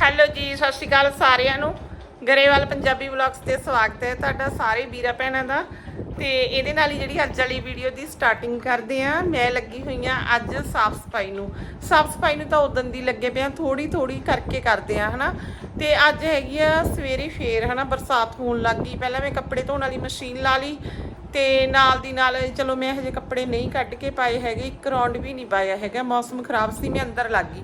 Hello ਜੀ, ਸਤਿ ਸ਼੍ਰੀ ਅਕਾਲ ਸਾਰਿਆਂ ਨੂੰ। ਗਰੇਵਾਲ ਪੰਜਾਬੀ ਵਲੌਗਸ ਤੇ ਸਵਾਗਤ ਹੈ ਤੁਹਾਡਾ ਸਾਰੇ ਵੀਰਾ ਭੈਣਾਂ ਦਾ। ਤੇ ਇਹਦੇ ਨਾਲ ਹੀ ਜਿਹੜੀ ਅੱਜ ਵਾਲੀ ਵੀਡੀਓ ਦੀ ਸਟਾਰਟਿੰਗ ਕਰਦੇ ਆ ਮੈਂ ਲੱਗੀ ਹੋਈ ਆ ਅੱਜ ਸਾਫ਼ ਸਫ਼ਾਈ ਨੂੰ। ਸਾਫ਼ ਸਫ਼ਾਈ ਨੂੰ ਤਾਂ ਉਦੋਂ ਦੀ ਲੱਗੇ ਪਿਆ ਥੋੜੀ ਥੋੜੀ ਕਰਕੇ ਕਰਦੇ ਆ ਹਨਾ। ਤੇ ਅੱਜ ਹੈਗੀ ਆ ਸਵੇਰੇ ਫੇਰ, ਹਨਾ, ਬਰਸਾਤ ਹੋਣ ਲੱਗ ਗਈ। ਪਹਿਲਾਂ ਮੈਂ ਕੱਪੜੇ ਧੋਣ ਵਾਲੀ ਮਸ਼ੀਨ ਲਾ ਲਈ ਤੇ ਨਾਲ ਦੀ ਨਾਲ ਚਲੋ ਮੈਂ ਹਜੇ ਕੱਪੜੇ ਨਹੀਂ ਕੱਢ ਕੇ ਪਾਏ ਹੈਗੇ, ਇੱਕ ਰੌਂਡ ਵੀ ਨਹੀਂ ਪਾਇਆ ਹੈਗਾ। ਮੌਸਮ ਖਰਾਬ ਸੀ, ਮੈਂ ਅੰਦਰ ਲੱਗ ਗਈ।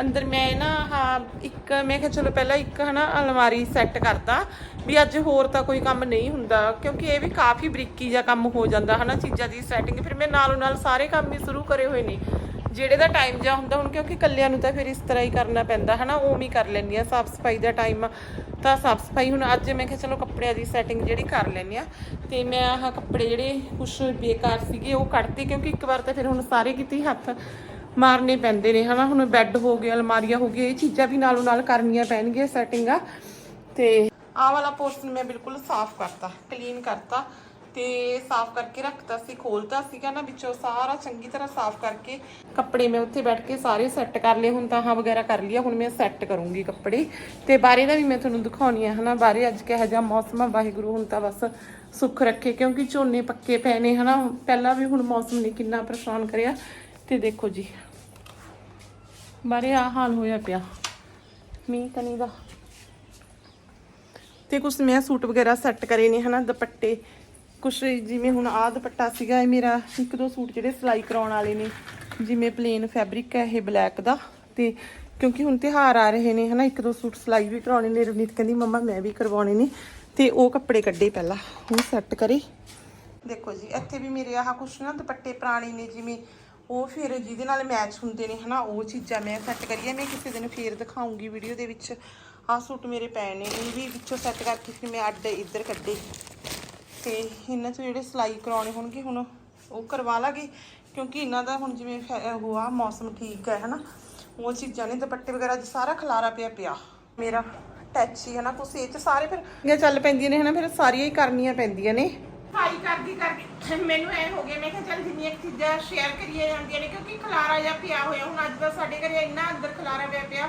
ਅੰਦਰ ਮੈਂ ਨਾ, ਹਾਂ, ਇੱਕ, ਮੈਂ ਕਿਹਾ ਚਲੋ ਪਹਿਲਾਂ ਇੱਕ, ਹਨਾ, ਅਲਮਾਰੀ ਸੈੱਟ ਕਰਦਾ ਵੀ ਅੱਜ ਹੋਰ ਤਾਂ ਕੋਈ ਕੰਮ ਨਹੀਂ ਹੁੰਦਾ, ਕਿਉਂਕਿ ਇਹ ਵੀ ਕਾਫੀ ਬਰੀਕੀ ਜਿਹਾ ਕੰਮ ਹੋ ਜਾਂਦਾ, ਹਨਾ, ਚੀਜ਼ਾਂ ਦੀ ਸੈਟਿੰਗ ਫਿਰ ਮੈਂ ਨਾਲੋਂ ਨਾਲ ਸਾਰੇ ਕੰਮ ਵੀ ਸ਼ੁਰੂ ਕਰੇ ਹੋਏ ਨੇ। ਜਿਹੜੇ ਦਾ ਟਾਈਮ ਜਾ ਹੁੰਦਾ ਹੁਣ, ਕਿਉਂਕਿ ਕੱਲਿਆਂ ਨੂੰ ਤਾਂ ਫਿਰ ਇਸ ਤਰ੍ਹਾਂ ਹੀ ਕਰਨਾ ਪੈਂਦਾ, ਹਨਾ ਉਹ ਹੀ ਕਰ ਲੈਂਦੀ ਆ ਸਾਫ਼ ਸਫ਼ਾਈ ਦਾ ਟਾਈਮ ਤਾਂ ਸਾਫ਼ ਸਫ਼ਾਈ ਹੁਣ ਅੱਜ ਮੈਂ ਕਿਹਾ ਚਲੋ ਕੱਪੜਿਆਂ ਦੀ ਸੈਟਿੰਗ ਜਿਹੜੀ ਕਰ ਲੈਂਦੀ ਆ ਤੇ ਮੈਂ ਆਹ ਕੱਪੜੇ ਜਿਹੜੇ ਕੁਝ ਬੇਕਾਰ ਸੀਗੇ, ਉਹ ਕੱਢਤੇ, ਕਿਉਂਕਿ ਇੱਕ ਵਾਰ ਤਾਂ ਫਿਰ ਹੁਣ ਸਾਰੇ ਕੀਤੀ ਹੱਥ। ਮਾਰਨੇ ਪੈਂਦੇ ਨੇ, ਹਨਾ? ਹੁਣ ਬੈੱਡ ਹੋ ਗਿਆ ਅਲਮਾਰੀਆਂ ਹੋ ਗਈਆਂ, ਇਹ ਚੀਜ਼ਾਂ ਵੀ ਨਾਲੋਂ ਨਾਲ ਕਰਨੀਆਂ ਪੈਣਗੀਆਂ ਸੈਟਿੰਗ ਆ। ਤੇ ਆਹ ਵਾਲਾ ਪੋਰਸ਼ਨ ਮੈਂ ਬਿਲਕੁਲ ਸਾਫ਼ ਕਰਤਾ ਕਲੀਨ ਕਰਤਾ ਤੇ ਸਾਫ਼ ਕਰਕੇ ਰੱਖਤਾ ਸੀ, ਖੋਲਤਾ ਸੀਗਾ ਨਾ ਵਿੱਚੋਂ, ਸਾਰਾ ਚੰਗੀ ਤਰ੍ਹਾਂ ਸਾਫ਼ ਕਰਕੇ। ਕੱਪੜੇ ਮੈਂ ਉੱਥੇ ਬੈਠ ਕੇ ਸਾਰੇ ਸੈੱਟ ਕਰ ਲਏ, ਹੁਣ ਤਾਂ ਹਾਂ ਵਗੈਰਾ ਕਰ ਲਿਆ, ਹੁਣ ਮੈਂ ਸੈੱਟ ਕਰੂੰਗੀ ਕੱਪੜੇ। ਤੇ ਬਾਰੇ ਦਾ ਵੀ ਮੈਂ ਤੁਹਾਨੂੰ ਦਿਖਾਉਣੀ ਹੈ ਹਨਾ? ਬਾਰੇ ਅੱਜ ਕਿਹੋ ਜਿਹਾ ਮੌਸਮ ਆ, ਵਾਹਿਗੁਰੂ ਹੁਣ ਤਾਂ ਬਸ ਸੁੱਖ ਰੱਖੇ, ਕਿਉਂਕਿ ਝੋਨੇ ਪੱਕੇ ਪਏ ਨੇ, ਹਨਾ? ਪਹਿਲਾਂ ਵੀ ਹੁਣ ਮੌਸਮ ਨੇ ਕਿੰਨਾ ਪਰੇਸ਼ਾਨ ਕਰਿਆ। ਤੇ ਦੇਖੋ ਜੀ ਬਾਰੇ ਆ ਹਾਲ ਹੋਇਆ ਪਿਆ। ਮੀਂਹ ਕਨੀ ਦਾ। ਤੇ ਕੁਛ ਮੈਂ ਸੂਟ ਵਗੈਰਾ ਸੈੱਟ ਕਰੇ ਨੇ, ਹਨਾ, ਦੁਪੱਟੇ। ਕੁਛ ਜਿਵੇਂ ਹੁਣ ਆਹ ਦੁਪੱਟਾ ਸੀਗਾ, ਇਹ ਮੇਰਾ ਇੱਕ ਦੋ ਸੂਟ ਜਿਹੜੇ ਸਿਲਾਈ ਕਰਾਉਣ ਵਾਲੇ ਨੇ, ਜਿਵੇਂ ਪਲੇਨ ਫੈਬਰਿਕ ਹੈ, ਇਹ ਬਲੈਕ ਦਾ। ਤੇ ਕਿਉਂਕਿ ਹੁਣ ਤਿਉਹਾਰ ਆ ਰਹੇ ਨੇ, ਹਨਾ, ਇੱਕ ਦੋ ਸੂਟ ਸਿਲਾਈ ਵੀ ਕਰਾਉਣੇ ਨੇ। ਰਵਨੀਤ ਕਹਿੰਦੀ, ਮੰਮਾ, ਮੈਂ ਵੀ ਕਰਵਾਉਣੇ ਨੇ। ਤੇ ਉਹ ਕੱਪੜੇ ਕੱਢੇ ਪਹਿਲਾਂ, ਹੁਣ ਸੈੱਟ ਕਰੇ। ਦੇਖੋ ਜੀ, ਇੱਥੇ ਵੀ ਮੇਰੇ ਆਹ ਕੁਛ ਨਾ ਦੁਪੱਟੇ ਪੁਰਾਣੇ ਨੇ, ਜਿਵੇਂ ਉਹ ਫਿਰ ਜਿਹਦੇ ਨਾਲ ਮੈਚ ਹੁੰਦੇ ਨੇ, ਹਨਾ, ਉਹ ਚੀਜ਼ਾਂ ਮੈਂ ਸੈੱਟ ਕਰੀਏ ਮੈਂ ਕਿਸੇ ਦਿਨ ਫੇਰ ਦਿਖਾਉਂਗੀ ਵੀਡੀਓ ਦੇ ਵਿੱਚ। ਆਹ ਸੂਟ ਮੇਰੇ ਪਏ ਨੇ, ਇਹ ਵੀ ਵਿੱਚੋਂ ਸੈੱਟ ਕਰਕੇ ਫਿਰ ਮੈਂ ਅੱਡ ਇੱਧਰ ਕੱਢੇ। ਤੇ ਇਹਨਾਂ ਤੋਂ ਜਿਹੜੇ ਸਿਲਾਈ ਕਰਾਉਣੇ ਹੋਣਗੇ, ਹੁਣ ਉਹ ਕਰਵਾ ਲਾਂਗੇ। ਕਿਉਂਕਿ ਇਹਨਾਂ ਦਾ ਹੁਣ ਜਿਵੇਂ ਫੈ- ਉਹ ਆ ਮੌਸਮ ਠੀਕ ਹੈ, ਹਨਾ। ਉਹ ਚੀਜ਼ਾਂ ਨੇ, ਦੁਪੱਟੇ ਵਗੈਰਾ 'ਚ ਸਾਰਾ ਖਲਾਰਾ ਪਿਆ ਪਿਆ। ਮੇਰਾ ਟੈਚੀ ਹਨਾ, ਕੁਛ ਇਹ 'ਚ ਸਾਰੇ ਫਿਰ ਚੱਲ ਪੈਂਦੀਆਂ ਨੇ, ਹਨਾ, ਫਿਰ ਸਾਰੀਆਂ ਹੀ ਕਰਨੀਆਂ ਪੈਂਦੀਆਂ ਨੇ। ਸਫ਼ਾਈ ਕਰਦੀ ਕਰਦੀ ਮੈਨੂੰ ਐ ਹੋ ਗਿਆ, ਮੈਂ ਕਿਹਾ ਚੱਲ ਜਿੰਨੀਆਂ ਕੁ ਚੀਜ਼ਾਂ ਸ਼ੇਅਰ ਕਰੀਏ ਜਾਂਦੀਆਂ ਨੇ, ਕਿਉਂਕਿ ਖਲਾਰਾ ਜਿਹਾ ਪਿਆ ਹੋਇਆ, ਹੁਣ ਅੱਜ ਦਾ ਸਾਡੇ ਘਰੇ ਇੰਨਾ ਅੰਦਰ ਖਲਾਰਾ ਪਿਆ ਪਿਆ,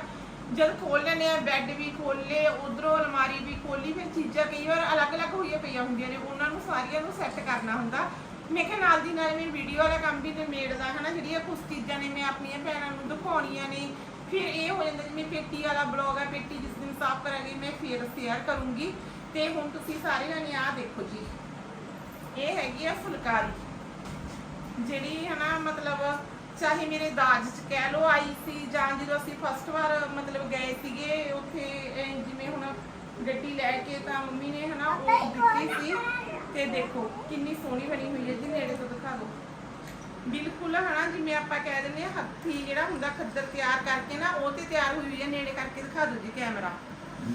ਜਦ ਖੋਲ ਲੈਨੇ ਆ ਬੈੱਡ ਵੀ ਖੋਲ ਲਏ, ਉਧਰੋਂ ਅਲਮਾਰੀ ਵੀ ਖੋਲੀ ਫਿਰ ਚੀਜ਼ਾਂ ਕਈ ਵਾਰ ਅਲੱਗ-ਅਲੱਗ ਹੋਈਆਂ ਪਈਆਂ ਹੁੰਦੀਆਂ ਨੇ, ਉਹਨਾਂ ਨੂੰ ਸਾਰੀਆਂ ਨੂੰ ਸੈੱਟ ਕਰਨਾ ਹੁੰਦਾ। ਮੈਂ ਕਿਹਾ ਨਾਲ ਦੀ ਨਾਲ ਮੈਂ ਵੀਡੀਓ ਵਾਲਾ ਕੰਮ ਵੀ ਨਿਮੇੜਦਾ, ਹਨਾ, ਜਿਹੜੀਆਂ ਕੁਝ ਚੀਜ਼ਾਂ ਨੇ ਮੈਂ ਆਪਣੀਆਂ ਭੈਣਾਂ ਨੂੰ ਦਿਖਾਉਣੀਆਂ ਨੇ, ਫਿਰ ਇਹ ਹੋ ਜਾਂਦਾ ਜਿਵੇਂ ਪੇਟੀ ਵਾਲਾ ਬਲੌਗ ਹੈ ਪੇਟੀ ਜਿਸ ਦਿਨ ਸਾਫ਼ ਕਰਾਂਗੀ, ਮੈਂ ਫਿਰ ਸ਼ੇਅਰ ਕਰੂੰਗੀ, ਤੇ ਹੁਣ ਤੁਸੀਂ ਸਾਰੇ ਜਣੇ ਆਹ ਦੇਖੋ ਜੀ। ਇਹ ਹੈਗੀ ਆ ਫੁਲਕਾਰੀ। ਜਿਹੜੀ ਹੈ ਮਤਲਬ ਚਾਹੇ ਮੇਰੇ ਦਾਜ ਚ ਕਹਿ ਲੋ ਆਈ ਸੀ ਜਾਂ ਜਦੋਂ ਅਸੀਂ ਫਸਟ ਵਾਰ ਮਤਲਬ ਗਏ ਸੀਗੇ ਉੱਥੇ ਜਿਵੇਂ ਹੁਣ ਗੱਡੀ ਲੈ ਕੇ ਤਾਂ ਮੰਮੀ ਨੇ ਹਨਾ ਉਹ ਦਿੱਤੀ ਸੀ। ਤੇ ਦੇਖੋ ਕਿੰਨੀ ਸੋਹਣੀ ਬਣੀ ਹੋਈ ਹੈ ਜੀ ਨੇੜੇ ਤੋਂ ਦਿਖਾ ਦੋ ਬਿਲਕੁਲ ਹਨਾ ਜਿਵੇਂ ਆਪਾਂ ਕਹਿ ਦਿੰਦੇ ਆ ਹੱਥੀ ਜਿਹੜਾ ਹੁੰਦਾ ਖੱਦਰ ਤਿਆਰ ਕਰਕੇ ਨਾ ਉਹ ਤੇ ਤਿਆਰ ਹੋਈ ਹੋਈ ਹੈ ਨੇੜੇ ਕਰਕੇ ਦਿਖਾ ਦੋ ਜੀ ਕੈਮਰਾ।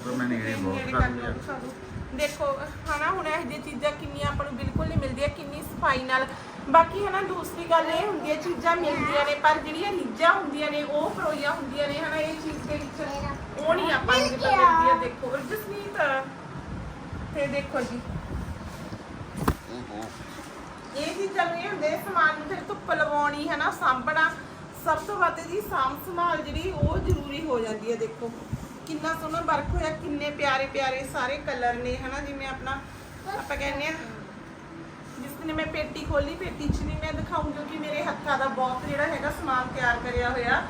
ਮੈਂ ਨੇੜੇ ਬਹੁਤ ਦਿਖਾ ਦੋ ਦੇਖੋ, ਹਨਾ, ਹੁਣ ਇਹ ਜਿਹੀ ਚੀਜ਼ਾਂ ਕਿੰਨੀਆਂ ਆਪਾਂ ਨੂੰ ਬਿਲਕੁਲ ਨਹੀਂ ਮਿਲਦੀਆਂ, ਕਿੰਨੀ ਸਫ਼ਾਈ ਨਾਲ। ਬਾਕੀ, ਹਨਾ, ਦੂਸਰੀ ਗੱਲ ਇਹ ਹੁੰਦੀ ਹੈ, ਚੀਜ਼ਾਂ ਮਿਲਦੀਆਂ ਨੇ, ਪਰ ਜਿਹੜੀਆਂ ਨੀਜਾਂ ਹੁੰਦੀਆਂ ਨੇ, ਉਹ ਪਰੋਈਆਂ ਹੁੰਦੀਆਂ ਨੇ, ਹਨਾ, ਇਹ ਚੀਜ਼ ਦੇ ਵਿੱਚ ਉਹ ਨਹੀਂ ਆਪਾਂ ਨੂੰ ਪਤਾ ਮਿਲਦੀਆਂ, ਦੇਖੋ। ਜਸਨੀਤ ਤੇ ਦੇਖੋ ਜੀ। ਇਹ ਚੀਜ਼ਾਂ ਨੂੰ ਇਹ ਹੁੰਦੇ ਸਮਾਨ ਨੂੰ ਫਿਰ ਧੁੱਪ ਲਵਾਉਣੀ ਹੈ ਨਾ ਸਾਂਭਣਾ। ਸਭ ਤੋਂ ਵੱਧ ਜੀ ਸਾਂਭ ਸੰਭਾਲ ਜਿਹੜੀ, ਉਹ ਜ਼ਰੂਰੀ ਹੋ ਜਾਂਦੀ ਹੈ, ਦੇਖੋ। ਕਿੰਨਾ ਸੋਹਣਾ ਵਰਕ ਹੋਇਆ, ਕਿੰਨੇ ਪਿਆਰੇ ਪਿਆਰੇ ਸਾਰੇ ਕਲਰ ਨੇ, ਹਨਾ? ਜਿਵੇਂ ਆਪਣਾ ਆਪਾਂ ਕਹਿੰਦੇ ਆ ਜਿਸ ਦਿਨ ਮੈਂ ਪੇਟੀ ਖੋਲੀ, ਪੇਟੀ 'ਚ ਵੀ ਮੈਂ ਦਿਖਾਉਂਗੀ ਕਿ ਮੇਰੇ ਹੱਥਾਂ ਦਾ ਬਹੁਤ ਜਿਹੜਾ ਹੈਗਾ ਸਮਾਨ ਤਿਆਰ ਕਰਿਆ ਹੋਇਆ।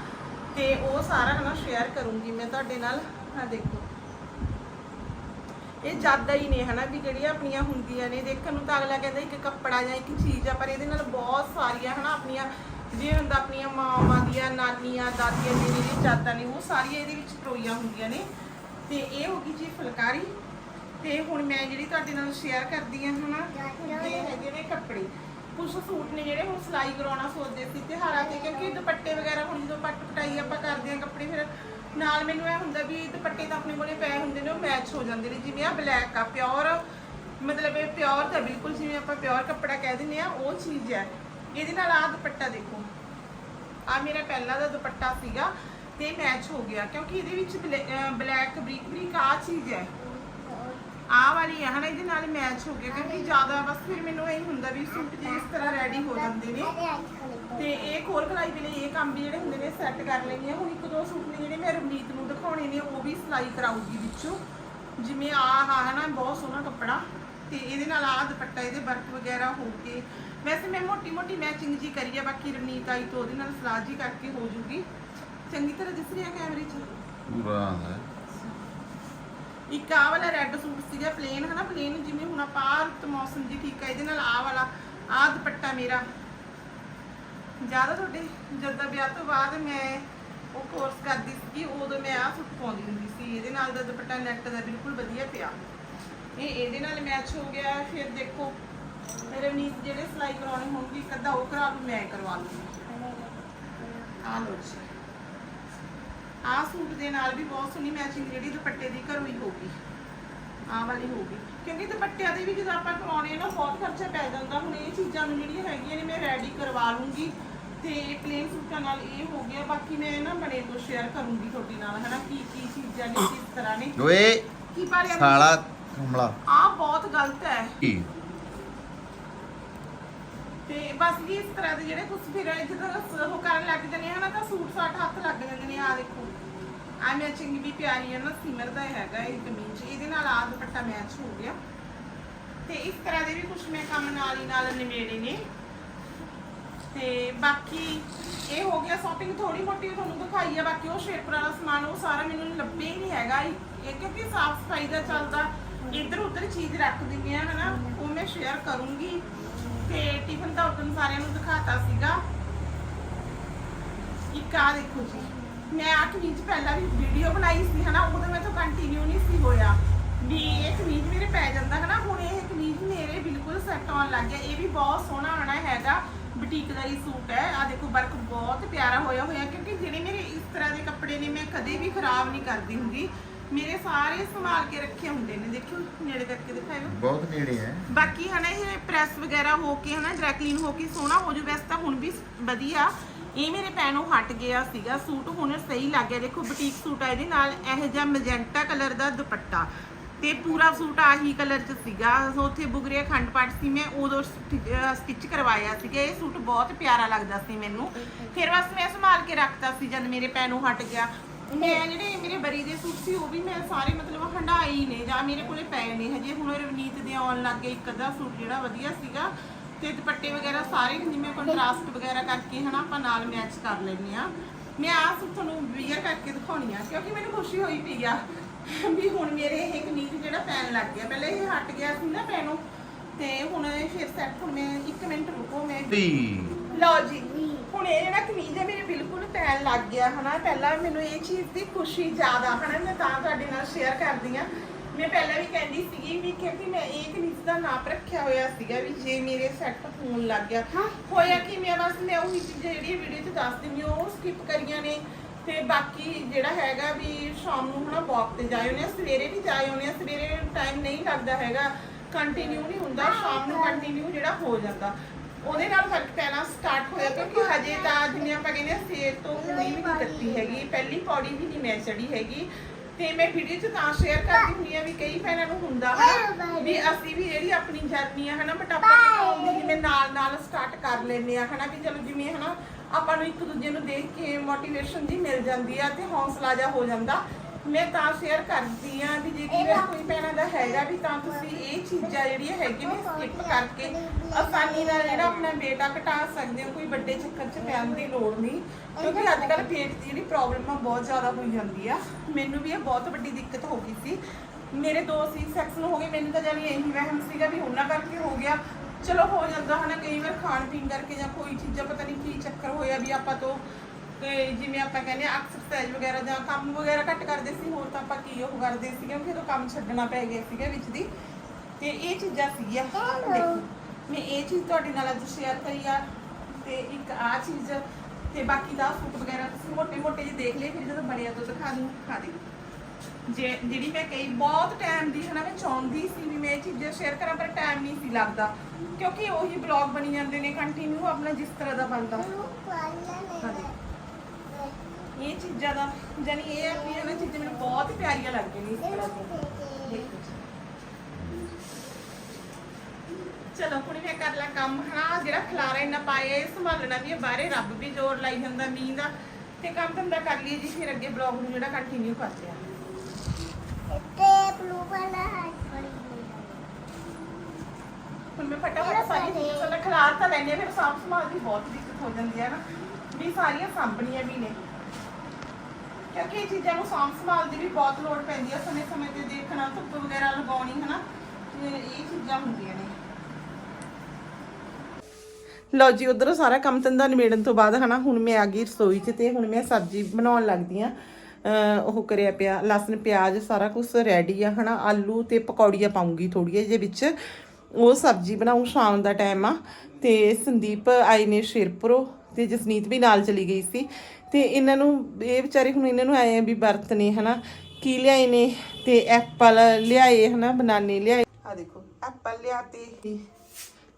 ਤੇ ਉਹ ਸਾਰਾ, ਹਨਾ ਸ਼ੇਅਰ ਕਰੂੰਗੀ ਮੈਂ ਤੁਹਾਡੇ ਨਾਲ। ਆ ਦੇਖੋ। ਇਹ ਜ਼ਿਆਦਾ ਹੀ ਨੇ, ਹਨਾ, ਵੀ ਜਿਹੜੀਆਂ ਆਪਣੀਆਂ ਹੁੰਦੀਆਂ ਨੇ। ਦੇਖਣ ਨੂੰ ਤਾਂ ਅਗਲਾ ਕਹਿੰਦਾ ਇੱਕ ਕੱਪੜਾ ਜਾਂ ਇੱਕ ਚੀਜ਼ ਆ, ਪਰ ਇਹਦੇ ਨਾਲ ਬਹੁਤ ਸਾਰੀਆਂ, ਹਨਾ, ਆਪਣੀਆਂ ਜੇ ਹੁੰਦਾ ਆਪਣੀਆਂ ਮਾਵਾਂ ਦੀਆਂ ਨਾਨੀਆਂ ਦਾਦੀਆਂ ਦੀਆਂ ਜਿਹੜੀਆਂ ਚਾਦਾਂ ਨੇ ਉਹ ਸਾਰੀਆਂ ਇਹਦੇ ਵਿੱਚ ਪਰੋਈਆਂ ਹੁੰਦੀਆਂ ਨੇ। ਤੇ ਇਹ ਹੋ ਗਈ ਜੀ ਫੁਲਕਾਰੀ। ਤੇ ਹੁਣ ਮੈਂ ਜਿਹੜੀ ਤੁਹਾਡੇ ਨਾਲ ਸ਼ੇਅਰ ਕਰਦੀ ਹਾਂ ਹਨਾ ਇਹ ਹੈਗੇ ਨੇ ਕੱਪੜੇ। ਕੁਝ ਸੂਟ ਨੇ ਜਿਹੜੇ ਹੁਣ ਸਿਲਾਈ ਕਰਾਉਣਾ ਸੋਚਦੇ ਸੀ ਤੇ ਕਿਉਂਕਿ ਦੁਪੱਟੇ ਵਗੈਰਾ ਹੁਣ ਜਦੋਂ ਪੱਟ ਪਟਾਈ ਆਪਾਂ ਕਰਦੇ ਹਾਂ ਕੱਪੜੇ ਫਿਰ ਨਾਲ ਮੈਨੂੰ ਇਹ ਹੁੰਦਾ ਵੀ ਦੁਪੱਟੇ ਤਾਂ ਆਪਣੇ ਕੋਲੇ ਪਏ ਹੁੰਦੇ ਨੇ ਉਹ ਮੈਚ ਹੋ ਜਾਂਦੇ ਨੇ। ਜਿਵੇਂ ਆ ਬਲੈਕ ਆ ਪਿਓਰ ਮਤਲਬ ਇਹ ਪਿਓਰ ਤਾਂ ਬਿਲਕੁਲ ਜਿਵੇਂ ਆਪਾਂ ਪਿਓਰ ਕੱਪੜਾ ਕਹਿ ਦਿੰਦੇ ਆ ਉਹ ਚੀਜ਼ ਹੈ। ਇਹਦੇ ਨਾਲ ਆ ਦੁਪੱਟਾ ਦੇਖੋ। ਆ ਮੇਰਾ ਪਹਿਲਾ ਦਾ ਦੁਪੱਟਾ ਸੀਗਾ ਤੇ ਮੈਚ ਹੋ ਗਿਆ ਕਿਉਂਕਿ ਇਹਦੇ ਵਿੱਚ ਬਲੈਕ ਬਰੀਕ ਬਰੀਕ ਆ ਚੀਜ਼ ਹੈ। ਆਹ ਵਾਲੀ ਆ ਹਨਾ, ਇਹਦੇ ਨਾਲ ਮੈਚ ਹੋ ਗਿਆ ਕਿਉਂਕਿ ਜ਼ਿਆਦਾ ਬਸ ਫਿਰ ਮੈਨੂੰ ਇਹ ਹੁੰਦਾ ਵੀ ਸੂਟ ਜੇ ਇਸ ਤਰ੍ਹਾਂ ਰੈਡੀ ਹੋ ਜਾਂਦੇ ਨੇ। ਤੇ ਇਹ ਖੋਲ ਖਲਾਈ ਵੇਲੇ ਇਹ ਕੰਮ ਵੀ ਜਿਹੜੇ ਹੁੰਦੇ ਨੇ ਸੈੱਟ ਕਰ ਲੈਣੀ ਆ ਹੁਣ ਇੱਕ ਦੋ ਸੂਟ ਨੇ ਜਿਹੜੇ ਮੈਂ ਰਵਨੀਤ ਨੂੰ ਦਿਖਾਉਣੇ ਨੇ, ਉਹ ਵੀ ਸਿਲਾਈ ਕਰਾਊਗੀ ਵਿੱਚੋਂ। ਜਿਵੇਂ ਆਹ ਆ ਹੈ ਨਾ ਬਹੁਤ ਸੋਹਣਾ ਕੱਪੜਾ। ਤੇ ਇਹਦੇ ਨਾਲ ਆਹ ਦੁਪੱਟਾ, ਇਹਦੇ ਵਰਕ ਵਗੈਰਾ ਹੋ ਕੇ ਵੈਸੇ ਮੈਂ ਮੋਟੀ ਮੋਟੀ ਮੈਚਿੰਗ ਜੀ ਕਰੀ ਆ ਬਾਕੀ ਰਵਨੀਤ ਆਈ ਤੋਂ ਉਹਦੇ ਨਾਲ ਸਲਾਹ ਜੀ ਕਰਕੇ ਹੋ ਜੂਗੀ। ਚੰਗੀ ਤਰ੍ਹਾਂ ਦਿਸ ਰਿਹਾ ਕੈਮਰੇ 'ਚ? ਪੂਰਾ ਹੈ। ਇੱਕ ਆਹ ਵਾਲਾ ਰੈੱਡ ਸੂਟ ਸੀਗਾ ਪਲੇਨ ਹਨਾ? ਪਲੇਨ ਜਿਵੇਂ ਹੁਣ ਆਪਾਂ ਆਹ ਰੁੱਤ ਮੌਸਮ ਜੀ ਠੀਕ ਹੈ ਇਹਦੇ ਨਾਲ ਆਹ ਵਾਲਾ ਆਹ ਦੁਪੱਟਾ ਮੇਰਾ। ਜ਼ਿਆਦਾ ਤੁਹਾਡੇ ਜਦ ਦਾ ਵਿਆਹ ਤੋਂ ਬਾਅਦ ਮੈਂ ਉਹ ਕੋਰਸ ਕਰਦੀ ਸੀ ਉਦੋਂ ਮੈਂ ਆਹ ਸੂਟ ਪਾਉਂਦੀ ਹੁੰਦੀ ਸੀ। ਇਹਦੇ ਨਾਲ ਦਾ ਦੁਪੱਟਾ ਨੈਟ ਦਾ ਬਿਲਕੁਲ ਵਧੀਆ ਪਿਆ। ਇਹ ਇਹਦੇ ਨਾਲ ਮੈਚ ਹੋ ਗਿਆ ਫਿਰ ਦੇਖੋ। ਮੇਰੇ ਨੀਤ ਜਿਹੜੇ ਸਿਲਾਈ ਕਰਾਉਣੀ ਇੱਕ ਅੱਧਾ ਉਹ ਕਰਾ ਲੂ ਮੈਂ ਕਰਵਾ ਲੂੰਗੀ। ਆਹ ਲੋ ਜੀ। ਆਹ ਸੂਟ ਦੇ ਨਾਲ ਵੀ ਬਹੁਤ ਸੋਹਣੀ ਮੈਚਿੰਗ ਜਿਹੜੀ ਦੁਪੱਟੇ ਦੀ ਘਰੋਂ ਹੀ ਹੋਊਗੀ। ਆਹ ਵਾਲੀ ਹੋਊਗੀ। ਕਿਉਂਕਿ ਦੁਪੱਟਿਆਂ ਦੇ ਵੀ ਜਦੋਂ ਆਪਾਂ ਕਰਾਉਣੇ ਆ ਨਾ ਬਹੁਤ ਖਰਚਾ ਪੈ ਜਾਂਦਾ। ਹੁਣ ਇਹ ਚੀਜ਼ਾਂ ਨੂੰ ਜਿਹੜੀਆਂ ਹੈਗੀਆਂ ਨੇ ਮੈਂ ਰੈਡੀ ਕਰਵਾ ਲੂੰਗੀ। ਤੇ ਪਲੇਨ ਸੂਟਾਂ ਨਾਲ ਇਹ ਹੋ ਗਿਆ। ਬਾਕੀ ਮੈਂ ਨਾ ਬਣੇ ਤੋਂ ਸ਼ੇਅਰ ਕਰੂੰਗੀ ਤੁਹਾਡੇ ਨਾਲ ਹਨਾ ਕੀ ਕੀ ਚੀਜ਼ਾਂ ਨੇ ਕਿਸ ਤਰ੍ਹਾਂ ਨੇ। ਓਏ ਕੀ ਪਾਰਿਆ ਸਾਲਾ ਕਮਲਾ। ਆਹ ਬਹੁਤ ਗਲਤ ਹੈ। ਕੀ? ਤੇ ਬਸ ਜੀ ਇਸ ਤਰ੍ਹਾਂ ਦੇ ਜਿਹੜੇ ਕੁਝ ਫਿਰ ਜਦੋਂ ਉਹ ਕਰਨ ਲੱਗ ਜਾਂਦੇ ਆ ਨਾ, ਤਾਂ ਸੂਟ ਸਾਟ ਹੱਥ ਲੱਗ ਜਾਂਦੇ ਨੇ, ਆ ਦੇਖੋ। ਆ ਮੈਚਿੰਗ ਵੀ ਪਿਆਰੀ ਹੈ ਨਾ, ਸਿਮਰ ਦਾ ਹੈਗਾ ਇਹ ਕਮੀਜ਼ ਇਹਦੇ ਨਾਲ ਆ ਦੁਪੱਟਾ ਮੈਚ ਹੋ ਗਿਆ। ਤੇ ਇਸ ਤਰ੍ਹਾਂ ਦੇ ਵੀ ਕੁਝ ਮੈਂ ਕੰਮ ਨਾਲ ਹੀ ਨਾਲ ਨਿਮੇੜੇ ਨੇ। ਤੇ ਬਾਕੀ ਇਹ ਹੋ ਗਿਆ ਸ਼ਾਪਿੰਗ ਥੋੜੀ ਮੋਟੀ ਤੁਹਾਨੂੰ ਦਿਖਾਈ ਹੈ ਬਾਕੀ ਉਹ ਸ਼ੇਪਰ ਵਾਲਾ ਸਮਾਨ, ਉਹ ਸਾਰਾ ਮੈਨੂੰ ਲੱਭੇ ਹੀ ਨਹੀਂ ਹੈਗਾ। ਇਹ ਕਿਉਂਕਿ ਸਾਫ਼ ਸਫ਼ਾਈ ਦਾ ਚੱਲਦਾ। ਇੱਧਰ ਉੱਧਰ ਚੀਜ਼ ਰੱਖ ਦਿੰਦੇ ਆ, ਹਨਾ? ਉਹ ਮੈਂ ਸ਼ੇਅਰ ਕਰੂੰਗੀ। ਤੇ ਟਿਫਨ ਤਾਂ ਉਦੋਂ ਸਾਰਿਆਂ ਨੂੰ ਦਿਖਾਤਾ ਸੀਗਾ। ਇੱਕ ਆ ਦੇਖੋ ਜੀ, ਮੈਂ ਆ ਕਮੀਜ਼ ਪਹਿਲਾਂ ਵੀ ਵੀਡੀਓ ਬਣਾਈ ਸੀ, ਹਨਾ, ਉਦੋਂ ਮੈਂ ਤੋਂ ਕੰਟੀਨਿਊ ਨਹੀਂ ਸੀ ਹੋਇਆ। ਵੀ ਇਹ ਕਮੀਜ਼ ਮੇਰੇ ਪੈ ਜਾਂਦਾ, ਹਨਾ, ਹੁਣ ਇਹ ਕਮੀਜ਼ ਮੇਰੇ ਬਿਲਕੁਲ ਸੈੱਟ ਆਉਣ ਲੱਗ ਗਿਆ। ਇਹ ਵੀ ਬਹੁਤ ਸੋਹਣਾ ਆਣਾ ਹੈਗਾ ਬੁਟੀਕ ਦਾ ਹੀ ਸੂਟ ਹੈ। ਆ ਦੇਖੋ ਵਰਕ ਬਹੁਤ ਪਿਆਰਾ ਹੋਇਆ ਹੋਇਆ, ਕਿਉਂਕਿ ਜਿਹੜੇ ਮੇਰੇ ਇਸ ਤਰ੍ਹਾਂ ਦੇ ਕੱਪੜੇ ਨੇ, ਮੈਂ ਕਦੇ ਵੀ ਖਰਾਬ ਨਹੀਂ ਕਰਦੀ ਹੁੰਦੀ। ਮੇਰੇ ਸਾਰੇ ਸੰਭਾਲ ਕੇ ਰੱਖੇ ਹੁੰਦੇ ਨੇ ਦੇਖੋ ਨੇੜੇ ਕਰਕੇ ਦਿਖਾਇਓ। ਬਹੁਤ ਨੇੜੇ ਹੈ। ਬਾਕੀ ਹਨਾ ਇਹ ਪ੍ਰੈਸ ਵਗੈਰਾ ਹੋ ਕੇ ਹਨਾ ਡਰਾਈ ਕਲੀਨ ਹੋ ਕੇ ਸੋਹਣਾ ਹੋ ਜੂ ਵੈਸੇ ਤਾਂ ਹੁਣ ਵੀ ਵਧੀਆ। ਇਹ ਮੇਰੇ ਪੈਨੋਂ ਹਟ ਗਿਆ ਸੀਗਾ ਸੂਟ ਹੁਣ ਸਹੀ ਲੱਗ ਗਿਆ। ਦੇਖੋ ਬੁਟੀਕ ਸੂਟ ਆ ਇਹਦੇ ਨਾਲ ਇਹ ਜਿਹਾ ਮੈਜੈਂਟਾ ਕਲਰ ਦਾ ਦੁਪੱਟਾ। ਤੇ ਪੂਰਾ ਸੂਟ ਆਹੀ ਕਲਰ ਚ ਸੀਗਾ। ਉੱਥੇ ਬੁਗਰੇ ਖੰਡ ਪਾਟ ਸੀ ਮੈਂ ਉਦੋਂ ਸਟਿਚ ਕਰਵਾਇਆ ਸੀਗਾ। ਇਹ ਸੂਟ ਬਹੁਤ ਪਿਆਰਾ ਲੱਗਦਾ ਸੀ ਮੈਨੂੰ। ਫਿਰ ਬਸ ਮੈਂ ਸੰਭਾਲ ਕੇ ਰੱਖਤਾ ਸੀ ਜਦ ਮੇਰੇ ਪੈਨੋਂ ਹਟ ਗਿਆ। ਮੈਂ ਜਿਹੜੇ ਮੇਰੇ ਬਰੀ ਦੇ ਸੂਟ ਸੀ ਉਹ ਵੀ ਮੈਂ ਸਾਰੇ ਮਤਲਬ ਹੰਡਾਈ ਨੇ ਜਾਂ ਮੇਰੇ ਕੋਲੇ ਪਏ ਨੇ। ਹਜੇ ਹੁਣ ਰਵਨੀਤ ਦੇ ਆਉਣ ਲੱਗੇ ਇੱਕ ਅੱਧਾ ਸੂਟ ਜਿਹੜਾ ਵਧੀਆ ਸੀਗਾ। ਤੇ ਦੁਪੱਟੇ ਵਗੈਰਾ ਸਾਰੇ ਜਿਵੇਂ ਕੰਟਰਾਸਟ ਵਗੈਰਾ ਕਰਕੇ ਹਨਾ ਆਪਾਂ ਨਾਲ ਮੈਚ ਕਰ ਲੈਂਦੇ ਆ ਮੈਂ ਆਹ ਸੂਟ ਤੁਹਾਨੂੰ ਵੀਅਰ ਕਰਕੇ ਦਿਖਾਉਣੀ ਆ ਕਿਉਂਕਿ ਮੈਨੂੰ ਖੁਸ਼ੀ ਹੋਈ ਪਈ ਆ ਵੀ ਹੁਣ ਮੇਰੇ ਇਹ ਕਮੀਜ਼ ਜਿਹੜਾ ਪੈਣ ਲੱਗ ਗਿਆ। ਪਹਿਲੇ ਇਹ ਹਟ ਗਿਆ ਸੀ ਨਾ ਪੈਨੋਂ ਤੇ ਹੁਣ ਇਹ ਫਿਰ ਸੈੱਟ ਹੁਣ ਮੈਂ 1 ਮਿੰਟ ਰੁਕੋ ਮੈਂ ਲਓ ਜੀ। ਹੁਣ ਇਹ ਜਿਹੜਾ ਕਮੀਜ਼ ਹੈ ਮੇਰੇ ਬਿਲਕੁਲ ਪੈਣ ਲੱਗ ਗਿਆ ਹਨਾ। ਪਹਿਲਾਂ ਮੈਨੂੰ ਇਹ ਚੀਜ਼ ਦੀ ਖੁਸ਼ੀ ਜ਼ਿਆਦਾ ਹਨਾ ਮੈਂ ਤਾਂ ਤੁਹਾਡੇ ਨਾਲ ਸ਼ੇਅਰ ਕਰਦੀ ਆ ਮੈਂ ਪਹਿਲਾਂ ਵੀ ਕਹਿੰਦੀ ਸੀਗੀ ਵੀ ਕਿਉਂਕਿ ਮੈਂ ਇਹ ਕਮੀਜ਼ ਦਾ ਨਾਪ ਰੱਖਿਆ ਹੋਇਆ ਸੀਗਾ ਵੀ ਜੇ ਮੇਰੇ ਸੈੱਟ ਹੋਣ ਲੱਗ ਗਿਆ। ਹੋਇਆ ਕਿ ਮੈਂ ਬਸ ਮੈਂ ਉਹੀ ਚੀਜ਼ਾਂ ਜਿਹੜੀਆਂ ਵੀਡੀਓ 'ਚ ਦੱਸ ਦਿੰਦੀ ਉਹ ਸਕਿਪ ਕਰੀਆਂ ਨੇ। ਤੇ ਬਾਕੀ ਜਿਹੜਾ ਹੈਗਾ ਵੀ ਸ਼ਾਮ ਨੂੰ ਹਨਾ ਵਾਕ ਤੇ ਜਾਏ ਹੁੰਦੇ ਆ ਸਵੇਰੇ ਵੀ ਜਾਏ ਹੁੰਦੇ ਆ ਸਵੇਰੇ ਟਾਈਮ ਨਹੀਂ ਲੱਗਦਾ ਹੈਗਾ। ਕੰਟੀਨਿਊ ਨਹੀਂ ਹੁੰਦਾ ਸ਼ਾਮ ਨੂੰ ਕੰਟੀਨਿਊ ਜਿਹੜਾ ਹੋ ਜਾਂਦਾ। ਉਹਦੇ ਨਾਲ ਫ਼ਰਕ ਪੈਣਾ ਸਟਾਰਟ ਹੋਇਆ ਕਿਉਂਕਿ ਹਜੇ ਤਾਂ ਜਿਵੇਂ ਆਪਾਂ ਕਹਿੰਦੇ ਆ ਸੇਰ ਤੋਂ ਪੂਰੀ ਵੀ ਨਹੀਂ ਕੱਤੀ ਹੈਗੀ, ਪਹਿਲੀ ਪੌੜੀ ਵੀ ਨਹੀਂ ਮੈਂ ਚੜੀ ਹੈਗੀ। ਤੇ ਮੈਂ ਵੀਡੀਓ 'ਚ ਤਾਂ ਸ਼ੇਅਰ ਕਰਦੀ ਹੁੰਦੀ ਆ ਵੀ ਕਈ ਭੈਣਾਂ ਨੂੰ ਹੁੰਦਾ ਹੈ ਵੀ ਅਸੀਂ ਵੀ ਜਿਹੜੀ ਆਪਣੀ ਜਰਨੀ ਆ ਹਨਾ ਮੋਟਾਪਾ ਘਟਾਉਣ ਦੀ ਜਿਵੇਂ ਨਾਲ ਨਾਲ ਸਟਾਰਟ ਕਰ ਲੈਂਦੇ ਆ ਹਨਾ, ਵੀ ਚਲੋ ਜਿਵੇਂ ਹਨਾ, ਆਪਾਂ ਨੂੰ ਇੱਕ ਦੂਜੇ ਨੂੰ ਦੇਖ ਕੇ ਮੋਟੀਵੇਸ਼ਨ ਜੀ ਮਿਲ ਜਾਂਦੀ ਆ ਤੇ ਹੌਸਲਾ ਜਾ ਹੋ ਜਾਂਦਾ। ਮੈਂ ਤਾਂ ਸ਼ੇਅਰ ਕਰਦੀ ਆ ਵੀ ਜੇ ਕਿਵੇਂ ਕੋਈ ਭੈਣਾਂ ਦਾ ਹੈਗਾ ਵੀ ਤਾਂ ਤੁਸੀਂ ਇਹ ਚੀਜ਼ਾਂ ਜਿਹੜੀਆਂ ਹੈਗੀਆਂ ਨੇ ਸਕਿਪ ਕਰਕੇ ਆਸਾਨੀ ਨਾਲ ਜਿਹੜਾ ਆਪਣਾ ਆ ਘਟਾ ਸਕਦੇ ਹੋ ਕੋਈ ਵੱਡੇ ਚੱਕਰ 'ਚ ਪੈਣ ਦੀ ਲੋੜ ਨਹੀਂ। ਕਿਉਂਕਿ ਅੱਜ ਕੱਲ੍ਹ weight ਦੀ ਜਿਹੜੀ ਪ੍ਰੋਬਲਮ ਆ ਬਹੁਤ ਜ਼ਿਆਦਾ ਹੋਈ ਜਾਂਦੀ ਆ। ਮੈਨੂੰ ਵੀ ਇਹ ਬਹੁਤ ਵੱਡੀ ਦਿੱਕਤ ਹੋ ਗਈ ਸੀ। ਮੇਰੇ ਦੋ ਸੀ ਸੈਕਸ਼ਨ ਹੋ ਗਏ ਮੈਨੂੰ ਤਾਂ ਜਾਨੀ ਇਹੀ ਵਹਿਮ ਸੀਗਾ ਵੀ ਉਹਨਾਂ ਕਰਕੇ ਹੋ ਗਿਆ। ਚਲੋ ਹੋ ਜਾਂਦਾ ਹਨਾ ਕਈ ਵਾਰ ਖਾਣ ਪੀਣ ਕਰਕੇ ਜਾਂ ਕੋਈ ਚੀਜ਼ਾਂ ਪਤਾ ਨਹੀਂ ਕੀ ਚੱਕਰ ਹੋਇਆ ਵੀ ਆਪਾਂ ਤੋਂ ਤੇ ਜਿਵੇਂ ਆਪਾਂ ਕਹਿੰਦੇ ਆ ਐਕਸਰਸਾਈਜ਼ ਵਗੈਰਾ ਜਾਂ ਕੰਮ ਵਗੈਰਾ ਘੱਟ ਕਰਦੇ ਸੀ ਹੋਰ ਤਾਂ ਆਪਾਂ ਕੀ ਉਹ ਕਰਦੇ ਸੀ ਕਿਉਂਕਿ ਉਦੋਂ ਕੰਮ ਛੱਡਣਾ ਪੈ ਗਿਆ ਸੀਗਾ ਵਿੱਚ ਦੀ। ਤੇ ਇਹ ਚੀਜ਼ਾਂ ਸੀਗੀਆਂ। ਦੇਖੋ ਮੈਂ ਇਹ ਚੀਜ਼ ਤੁਹਾਡੇ ਨਾਲ ਅੱਜ ਸ਼ੇਅਰ ਕਰੀ ਆ ਤੇ ਇੱਕ ਆ ਚੀਜ਼ ਤੇ ਬਾਕੀ ਦਾ ਸੂਟ ਵਗੈਰਾ ਤੁਸੀਂ ਮੋਟੇ ਮੋਟੇ ਜਿਹੇ ਦੇਖ ਲਏ ਫਿਰ ਜਦੋਂ ਬਣਿਆ ਤਾਂ ਦਿਖਾ ਦੂੰ ਦਿਖਾ ਦੇ। ਜੇ ਜਿਹੜੀ ਮੈਂ ਕਈ ਬਹੁਤ ਟਾਈਮ ਦੀ ਹਨਾ ਮੈਂ ਚਾਹੁੰਦੀ ਸੀ ਵੀ ਮੈਂ ਇਹ ਚੀਜ਼ਾਂ ਸ਼ੇਅਰ ਕਰਾਂ ਪਰ ਟਾਈਮ ਨਹੀਂ ਸੀ ਲੱਗਦਾ। ਕਿਉਂਕਿ ਉਹੀ ਬਲੌਗ ਬਣੀ ਜਾਂਦੇ ਨੇ ਕੰਟੀਨਿਊ ਆਪਣਾ ਜਿਸ ਤਰ੍ਹਾਂ ਦਾ ਬਣਦਾ। ਹਾਂਜੀ ਇਹ ਚੀਜ਼ਾਂ ਦਾ ਜਾਨੀ ਇਹ ਆ ਵੀ ਇਹਨਾਂ ਚੀਜ਼ਾਂ ਮੈਨੂੰ ਬਹੁਤ ਪਿਆਰੀਆਂ ਲੱਗਦੀਆਂ ਨੇ ਇਸ ਤਰ੍ਹਾਂ ਦੀਆਂ। ਦੇਖੋ। ਜੀ। ਚਲੋ ਕੁੜੀ ਮੈਂ ਕਰ ਲਾ ਕੰਮ ਹਨਾ? ਜਿਹੜਾ ਖਲਾਰਾ ਇੰਨਾ ਪਾਇਆ ਇਹ ਸੰਭਾਲਣਾ ਵੀ ਹੈ ਬਾਹਰੇ ਰੱਬ ਵੀ ਜ਼ੋਰ ਲਾਈ ਜਾਂਦਾ ਮੀਂਹ ਦਾ। ਤੇ ਕੰਮ ਧੰਦਾ ਕਰ ਲਈਏ ਜੀ ਫਿਰ ਅੱਗੇ ਬਲੌਗ ਨੂੰ ਜਿਹੜਾ ਕੰਟੀਨਿਊ ਕਰਦੇ ਆ। ਤੇ ਬਲੂ ਵਾਲਾ ਹੈ ਬੜੀ ਹੁਣ ਮੈਂ ਫਟਾਫਟ ਸਾਰੀ ਚੀਜ਼ਾਂ ਸਾਡਾ ਖਲਾਰ ਤਾਂ ਲੈਣੇ ਫਿਰ ਸਾਫ਼ ਸਮਾਲ ਦੀ ਬਹੁਤ ਦਿੱਕਤ ਹੋ ਜਾਂਦੀ ਹੈ ਨਾ। ਵੀ ਸਾਰੀਆਂ ਸਾਂਭਣੀਆਂ ਵੀ ਨੇ। ਕਿਉਂਕਿ ਇਹ ਚੀਜ਼ਾਂ ਨੂੰ ਸਾਂਭ ਸੰਭਾਲ ਦੀ ਵੀ ਬਹੁਤ ਲੋੜ ਪੈਂਦੀ ਹੈ ਸਮੇਂ ਸਮੇਂ ਤੇ ਦੇਖਣਾ ਧੁੱਪ ਵਗੈਰਾ ਲਗਾਉਣੀ, ਹਨਾ? ਤੇ ਇਹ ਚੀਜ਼ਾਂ ਹੁੰਦੀਆਂ ਨੇ। ਲਓ ਜੀ, ਉਧਰੋਂ ਸਾਰਾ ਕੰਮ ਧੰਦਾ ਨਿਬੇੜਨ ਤੋਂ ਬਾਅਦ, ਹਨਾ, ਹੁਣ ਮੈਂ ਆ ਗਈ ਰਸੋਈ 'ਚ ਤੇ ਹੁਣ ਮੈਂ ਸਬਜ਼ੀ ਬਣਾਉਣ ਲੱਗਦੀ ਆ। ਉਹ ਕਰਿਆ ਪਿਆ, ਲਸਣ, ਪਿਆਜ਼, ਸਾਰਾ ਕੁਝ ਰੈਡੀ ਆ, ਹਨਾ, ਆਲੂ ਤੇ ਪਕੌੜੀਆਂ ਪਾਉਂਗੀ ਥੋੜੀ ਜਿਹੀ ਵਿੱਚ। ਉਹ ਸਬਜ਼ੀ ਬਣਾਉਂ ਸ਼ਾਮ ਦਾ ਟਾਈਮ ਆ ਤੇ ਸੰਦੀਪ ਆਏ ਨੇ ਸ਼ੇਰਪੁਰੋਂ ਤੇ ਜਸਨੀਤ ਵੀ ਨਾਲ ਚਲੀ ਗਈ ਸੀ। ਤੇ ਇਹਨਾਂ ਨੂੰ, ਇਹ ਵਿਚਾਰੇ ਹੁਣ ਇਹਨਾਂ ਨੂੰ ਆਏ ਆ ਵੀ ਵਰਤ ਨੇ ਹਨਾ। ਕੀ ਲਿਆਏ ਨੇ? ਤੇ ਐਪਲ ਲਿਆਏ, ਹਨਾ, ਬਨਾਨੇ ਲਿਆਏ। ਆ ਦੇਖੋ, ਐਪਲ ਲਿਆਤੇ,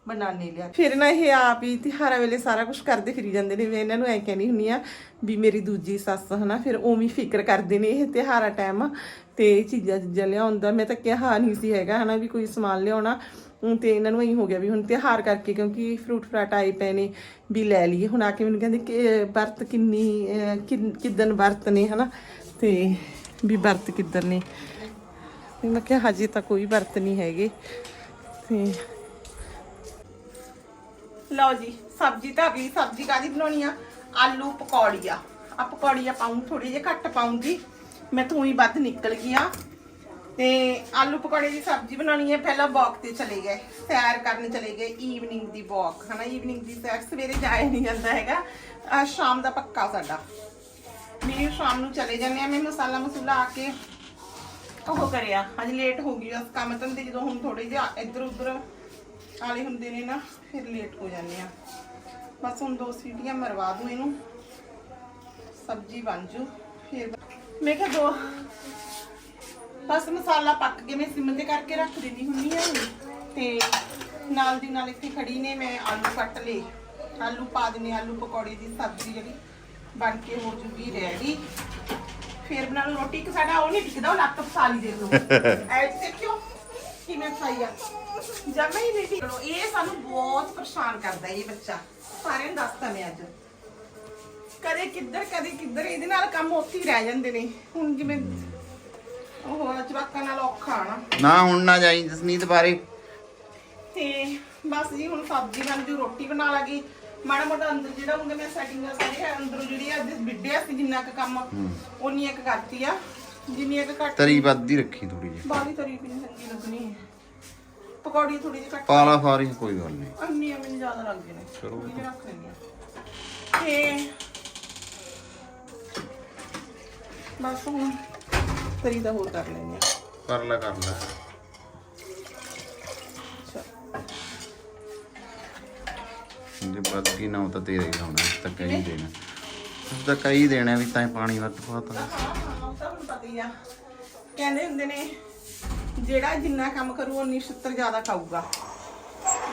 ਬਨਾਨੇ ਲਿਆ ਫਿਰ ਨਾ ਇਹ ਆਪ ਹੀ ਤਿਉਹਾਰਾਂ ਵੇਲੇ ਸਾਰਾ ਕੁਝ ਕਰਦੇ ਫਿਰੀ ਜਾਂਦੇ ਨੇ। ਮੈਂ ਇਹਨਾਂ ਨੂੰ ਐ ਕਹਿਣੀ ਹੁੰਨੀ ਆ ਵੀ ਮੇਰੀ ਦੂਜੀ ਸੱਸ, ਹਨਾ, ਫਿਰ ਉਵੇਂ ਹੀ ਫਿਕਰ ਕਰਦੇ ਨੇ ਇਹ ਤਿਉਹਾਰਾਂ ਟਾਈਮ। ਤੇ ਇਹ ਚੀਜ਼ਾਂ ਚੀਜ਼ਾਂ ਲਿਆਉਂਦਾ ਮੈਂ ਤਾਂ ਕਿਹਾ ਨਹੀਂ ਸੀ ਹੈਗਾ ਹਨਾ ਵੀ ਕੋਈ ਸਮਾਨ ਲਿਆਉਣਾ। ਤੇ ਇਹਨਾਂ ਨੂੰ ਇਹੀ ਹੋ ਗਿਆ ਵੀ ਹੁਣ ਤਿਉਹਾਰ ਕਰਕੇ ਕਿਉਂਕਿ ਫਰੂਟ ਫਰਾਟ ਆਏ ਪਏ ਨੇ ਵੀ ਲੈ ਲਈਏ। ਹੁਣ ਆ ਕੇ ਮੈਨੂੰ ਕਹਿੰਦੇ ਕਿ ਵਰਤ ਕਿੰਨੀ ਅਹ, ਕਿੱਦਣ ਵਰਤ ਨੇ ਹਨਾ? ਤੇ ਵੀ ਵਰਤ ਕਿੱਦਣ ਨੇ। ਤੇ ਮੈਂ ਕਿਹਾ ਹਜੇ ਤਾਂ ਕੋਈ ਵਰਤ ਨਹੀਂ ਹੈਗੇ। ਤੇ ਲਓ ਜੀ ਸਬਜ਼ੀ ਤਾਂ ਵੀ ਸਬਜ਼ੀ ਕਾਦੀ ਬਣਾਉਣੀ ਆ? ਆਲੂ ਪਕੌੜੀਆ। ਆ ਪਕੌੜੀਆ ਪਾਉਂ ਥੋੜੀ ਜਿਹੀ ਘੱਟ ਪਾਉਂਗੀ ਮੈਂ ਤੋਂ ਹੀ ਵੱਧ ਨਿਕਲ ਗਈਆਂ ਤੇ ਆਲੂ ਪਕੌੜੇ ਦੀ ਸਬਜ਼ੀ ਬਣਾਉਣੀ ਹੈ। ਪਹਿਲਾਂ ਵਾਕ ਤੇ ਚਲੇ ਗਏ। ਸੈਰ ਕਰਨ ਚਲੇ ਗਏ। ਈਵਨਿੰਗ ਦੀ ਵਾਕ ਹਨਾ? ਈਵਨਿੰਗ ਦੀ ਸੈਰ ਸਵੇਰੇ ਜਾਇਆ ਨਹੀਂ ਜਾਂਦਾ ਹੈਗਾ। ਸ਼ਾਮ ਦਾ ਪੱਕਾ ਸਾਡਾ। ਵੀ ਸ਼ਾਮ ਨੂੰ ਚਲੇ ਜਾਂਦੇ ਆ ਮੈਂ ਮਸਾਲਾ ਮਸੂਲਾ ਆ ਕੇ ਉਹ ਕਰਿਆ। ਅੱਜ ਲੇਟ ਹੋ ਗਈ ਬਸ ਕੰਮ ਧੰਦੇ। ਜਦੋਂ ਹੁਣ ਥੋੜੇ ਜਿਹਾ ਇੱਧਰ ਉੱਧਰ ਆਲੇ ਹੁੰਦੇ ਨੇ ਨਾ, ਫਿਰ ਲੇਟ ਹੋ ਜਾਂਦੇ ਆ ਬਸ ਹੁਣ ਦੋ ਸੀਟੀਆਂ ਮਰਵਾ ਦੂੰ ਇਹਨੂੰ। ਸਬਜ਼ੀ ਬਣ ਜੂ। ਫਿਰ ਮੈਂ ਕਿਹਾ ਦੋ। ਬਸ ਮਸਾਲਾ ਪੱਕ ਕੇ ਮੈਂ ਸਿਮ ਤੇ ਕਰਕੇ ਰੱਖ ਦਿੰਦੀ ਹੁੰਦੀ ਆ ਤੇ ਨਾਲ ਦੀ ਨਾਲ ਇੱਥੇ ਖੜੀ ਨੇ ਮੈਂ ਆਲੂ ਕੱਟ ਲਏ। ਆਲੂ ਪਾ ਦਿੰਦੇ ਆਲੂ ਪਕੌੜੇ ਦੀ ਸਬਜ਼ੀ ਜਿਹੜੀ ਬਣ ਕੇ ਹੋ ਜੂਗੀ ਰੈਡੀ ਫੇਰ ਬਣਾ ਲਓ ਰੋਟੀ, ਇੱਕ ਸਾਡਾ ਉਹ ਨਹੀਂ ਟਿਕਦਾ ਉਹ ਲੱਤ ਫਸਾਲੀ ਦੇ ਲਓ ਐ ਦੇਖਿਓ ਕਿਵੇਂ ਫਸਾਈ ਆ। ਜਮੇ ਹੀ ਨਹੀਂ ਇਹ ਸਾਨੂੰ ਬਹੁਤ ਪਰੇਸ਼ਾਨ ਕਰਦਾ ਇਹ ਬੱਚਾ। ਸਾਰਿਆਂ ਨੂੰ ਦੱਸਦਾ ਮੈਂ ਅੱਜ। ਕਦੇ ਕਿੱਧਰ ਕਦੇ ਕਿੱਧਰ ਇਹਦੇ ਨਾਲ ਕੰਮ ਉੱਥੇ ਹੀ ਰਹਿ ਜਾਂਦੇ ਨੇ। ਹੁਣ ਜਿਵੇਂ ਉਹ ਜਵਾਕਾਂ ਨਾਲ ਔਖਾ ਨਾ ਨਾ ਹੁਣ ਨਾ ਜਾਈ ਜਸਨੀਤ ਬਾਰੇ। ਤੇ ਬਸ ਜੀ ਹੁਣ ਸਬਜ਼ੀ ਬਣ ਜੂ ਰੋਟੀ ਬਣਾ ਲਾਂਗੀ ਮਾੜਾ ਮੋਟਾ ਅੰਦਰ ਜਿਹੜਾ ਹੁੰਦਾ ਮੈਂ ਸੈਟਿੰਗ ਸਾਰੀ ਹੈ ਅੰਦਰੋਂ ਜਿਹੜੀ ਅੱਜ ਵਿੱਢਿਆ ਸੀ ਜਿੰਨਾ ਕੁ ਕੰਮ ਉਨੀ ਇੱਕ ਕਰਤੀ ਆ। ਜਿੰਨੀ ਇੱਕ ਕੱਟ ਤਰੀ ਵੱਧਦੀ ਰੱਖੀ ਥੋੜੀ ਜਿਹੀ। ਬਾਲੀ ਤਰੀ ਵੀ ਨੀ ਚੰਗੀ ਲੱਗਣੀ। ਪਕੌੜੀ ਥੋੜੀ ਜਿਹੀ ਕੱਟ ਪਾਲਾ ਸਾਰੀ ਕੋਈ ਗੱਲ ਨਹੀਂ। ਅੰਨੀ ਮੈਨੂੰ ਜ਼ਿਆਦਾ ਲੱਗਦੇ ਨੇ। ਚਲੋ। ਇਹ ਰੱਖ ਲੈਂਦੀ ਆ ਤੇ ਬਸ ਹੁਣ ਤਰੀ ਦਾ ਹੋਰ ਕਰ ਲੈਂਦੇ ਆ ਕਰ ਲੈ ਕਰ ਲੈ। ਜੇ ਗਈ ਨਾ ਉਹ ਤਾਂ ਤੇਰੇ ਹੀ ਹੋਣਾ ਤਾਂ ਕਈ ਦੇਣਾ। ਦਾ ਕਈ ਦੇਣਾ ਵੀ ਤਾਂ ਪਾਣੀ ਵੱਧ ਪਾਤਾ ਹਾਂ ਹਾਂ ਤਾਂ ਹੀ ਕਹਿੰਦੇ ਹੁੰਦੇ ਨੇ ਜਿਹੜਾ ਜਿੰਨਾ ਕੰਮ ਕਰੂ ਉਨੀ ਛਿੱਤਰ ਜ਼ਿਆਦਾ ਖਾਊਗਾ।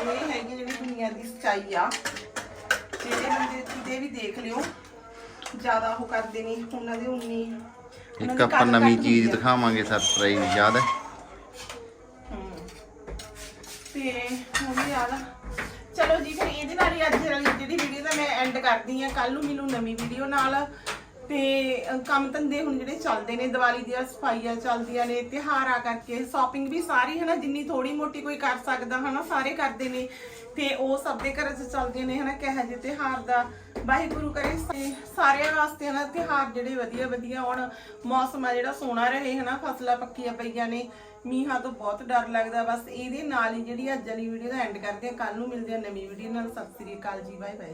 ਇਹ ਹੈਗੀ ਜਿਹੜੀ ਦੁਨੀਆ ਦੀ ਸੱਚਾਈ ਆ। ਜਿਹੜੇ ਬੰਦੇ ਕਿਤੇ ਵੀ ਦੇਖ ਲਿਓ ਜ਼ਿਆਦਾ ਉਹ ਕਰਦੇ ਨੇ ਉਹਨਾਂ ਦੇ ਉਨੀ ਇੱਕ ਆਪਾਂ ਨਵੀਂ ਚੀਜ਼। ਦਿਖਾਵਾਂਗੇ ਸਰਪ੍ਰਾਈਜ਼ ਯਾਦ ਹੈ। ਤੇ ਹੁਣ ਯਾਰ ਚਲੋ ਜੀ ਫਿਰ ਇਹਦੇ ਨਾਲ ਹੀ ਅੱਜ ਵਾਲੀ ਜਿਹੜੀ ਵੀਡੀਓ ਦਾ ਮੈਂ ਐਂਡ ਕਰਦੀ ਆ ਕੱਲ ਨੂੰ ਮਿਲੂ ਨਵੀਂ ਵੀਡੀਓ ਨਾਲ। ਤੇ ਕੰਮ ਧੰਦੇ ਹੁਣ ਜਿਹੜੇ ਚੱਲਦੇ ਨੇ, ਦੀਵਾਲੀ ਦੀਆਂ ਸਫਾਈਆਂ ਚੱਲਦੀਆਂ ਨੇ, ਤਿਉਹਾਰਾਂ ਕਰਕੇ ਸ਼ਾਪਿੰਗ ਵੀ ਸਾਰੀ ਹਨਾ, ਜਿੰਨੀ ਥੋੜੀ ਮੋਟੀ ਕੋਈ ਕਰ ਸਕਦਾ ਹਨਾ, ਸਾਰੇ ਕਰਦੇ ਨੇ। ਤੇ ਉਹ ਸਭ ਦੇ ਘਰਾਂ 'ਚ ਚੱਲਦੀਆਂ ਨੇ ਹਨਾ, ਕਿਹੋ ਜਿਹੇ ਤਿਉਹਾਰ ਦਾ। ਵਾਹਿਗੁਰੂ ਕਰੇ ਸਾਰਿਆਂ ਵਾਸਤੇ ਹਨਾ, ਤਿਉਹਾਰ ਜਿਹੜੇ ਵਧੀਆ ਵਧੀਆ ਆਉਣ। ਮੌਸਮ ਆ ਜਿਹੜਾ ਸੋਹਣਾ ਰਹੇ ਹਨਾ, ਫਸਲਾਂ ਪੱਕੀਆਂ ਪਈਆਂ ਨੇ। ਮੀਂਹਾਂ ਤੋਂ ਬਹੁਤ ਡਰ ਲੱਗਦਾ, ਬਸ ਇਹਦੇ ਨਾਲ ਹੀ ਜਿਹੜੀ ਅੱਜ ਵਾਲੀ ਵੀਡੀਓ ਦਾ ਐਂਡ ਕਰਦੇ ਆ ਕੱਲ ਨੂੰ ਮਿਲਦੇ ਆ ਨਵੀਂ ਵੀਡੀਓ ਨਾਲ। ਸਤਿ ਸ੍ਰੀ ਅਕਾਲ ਜੀ ਬਾਏ ਬਾਏ